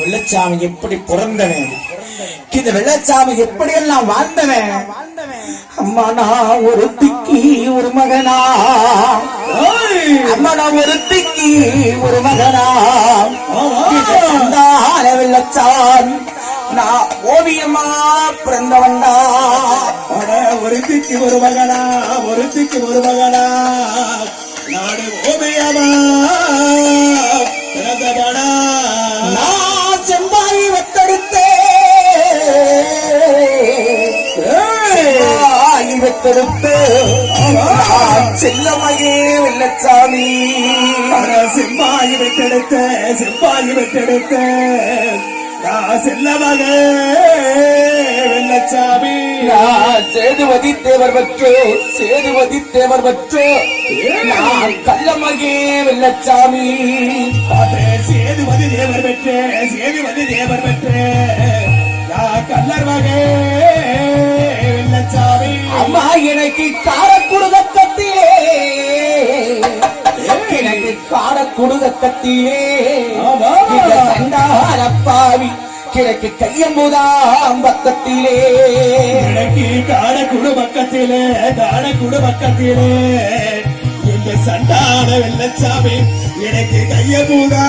வெள்ளச்சாமி எப்படி பிறந்தவன்? இந்த வெள்ளச்சாமி எப்படி எல்லாம் வாழ்ந்தவன்? அம்மா நான் ஒரு திக்கி ஒரு மகனா. அம்மா நான் ஒரு திக்கி ஒரு மகனா. வெள்ளச்சாமி நான் ஓவியமா பிறந்தவன்டா. ஒரு திக்கி ஒரு மகனா ஒரு திக்கி ஒரு மகனா. ஓமையாமா பிறந்தவனா? நான் செம்பாய் வத்தெடுத்தே. செம்பாய் வத்தெடுத்து. செல்லமையே வெள்ளச்சாமி. செம்பாய் வெட்டெடுத்த செம்பாய் வெட்டெடுத்த நான் செல்ல மக வெள்ளச்சாமி. நான் சேதுவதி தேவர் பற்று சேதுவதி தேவர் பற்று நான் கள்ளமகே வெள்ளச்சாமி சேதுபதி தேவர் பெற்ற சேதுபதி தேவர் பெற்ற நான் கல்லர் மகே வெள்ளச்சாமி அம்மா எனக்கு காரக்குடுதக்கத்திலே எனக்கு காரக்குடுதக்கத்திலே ஆமா. இந்த சண்டார பாவி கிழக்கு கையம்புதாம் பக்கத்திலே. கிழக்கு காண குடும்பக்கத்திலே காண குடும்பக்கத்திலே இந்த சண்டான வெள்ளச்சாமி எனக்கு கையம்புதா.